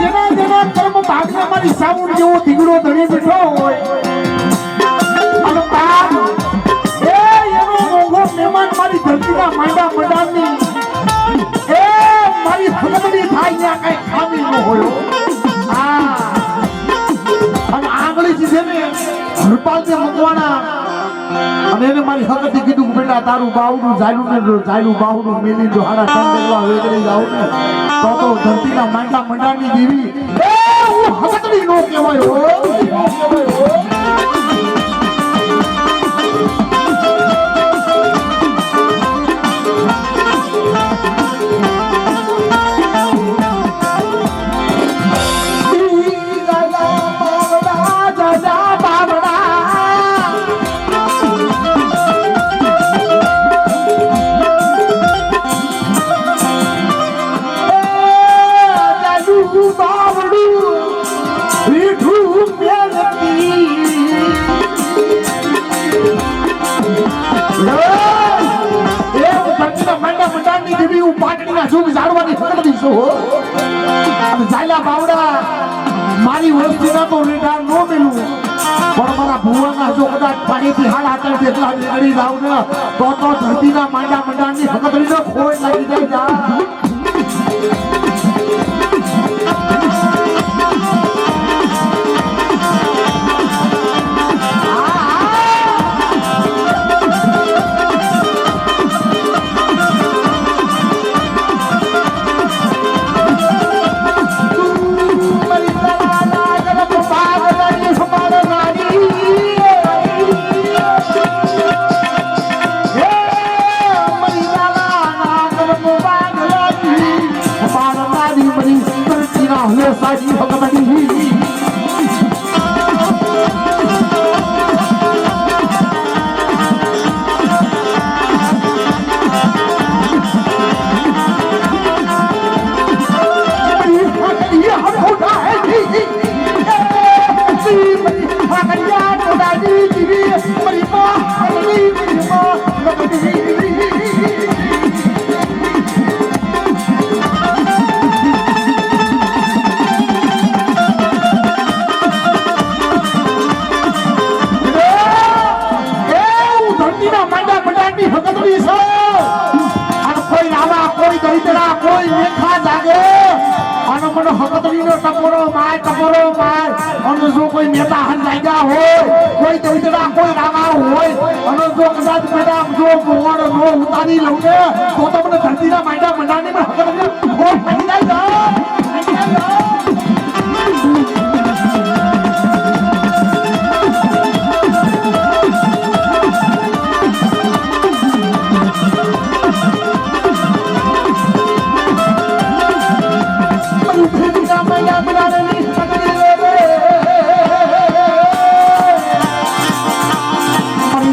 જેના જેના કર્મ ભાગના મારી સાવણ જેવો દીગડો ધણી બેઠો હોય. અને પાપ એ એનો મોંઘો મહેમાન મારી ધરતીના માંડા મડાની એ મારી હકમની થાય ત્યાં કઈ ખામી ન હોય. આ અને આંગળી જીધે ને હરપાલ ને મગવાના. અને એને મારી હકતી કીધું બેટા, તારું બાવડું જાયલું ને જાયલું બાવડું મેલી જો હાડા ચંદેલવા વેગળી જાવ ને, તો તો ધરતીના માંડા મંડાની દેવી એ હું હકતડી નો નો કહેવાય હો. મારી વસ્તીના તો રેડા નો મેલું પણ મારા ભુવાના જો કદાચ પાણીથી હાલ આતર જેટલા નીકળી જાવ ને તો તો ધરતીના માંડા મંડાની ફકતરીનો અને જો કોઈ નેતા હન જાગ્યા હોય, કોઈ દરિદ્રા કોઈ રામા હોય અને જો કદાચ મેડમ જો મોણ નો ઉતારી લઉં તો તો મને ધરતીના માંડા મંડાની પણ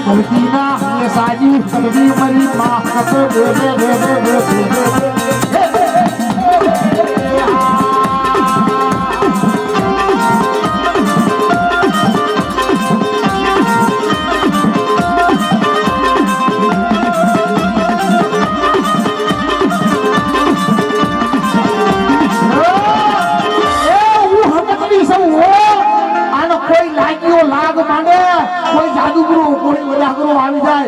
હે સાજી સગડી મારી માં. કસો દે દે દે દે દે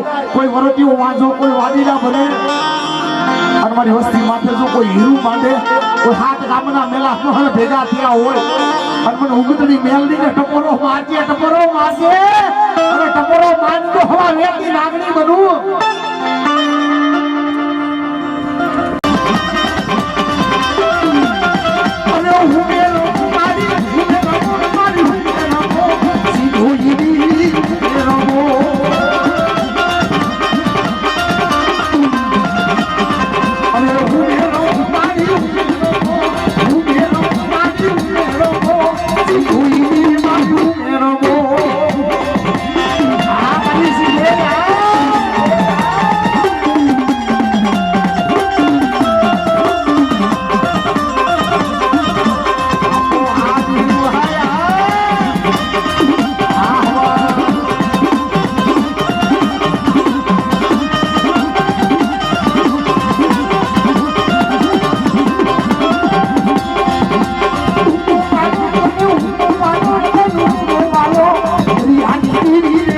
જાય કોઈ વરટીઓ વાંચો કોઈ વાદીડા બને અને વસ્તી માથે જો કોઈ હીરું માંડે કોઈ હાથ ગામના મેલા મોહન ભેગા થયા હોય, અને મને ઉગતની મેલની ને ટપોરો મારજે ટપોરો મારજે. અને ટપોરો મારજો હવા વેતી લાગણી બનું.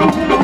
you.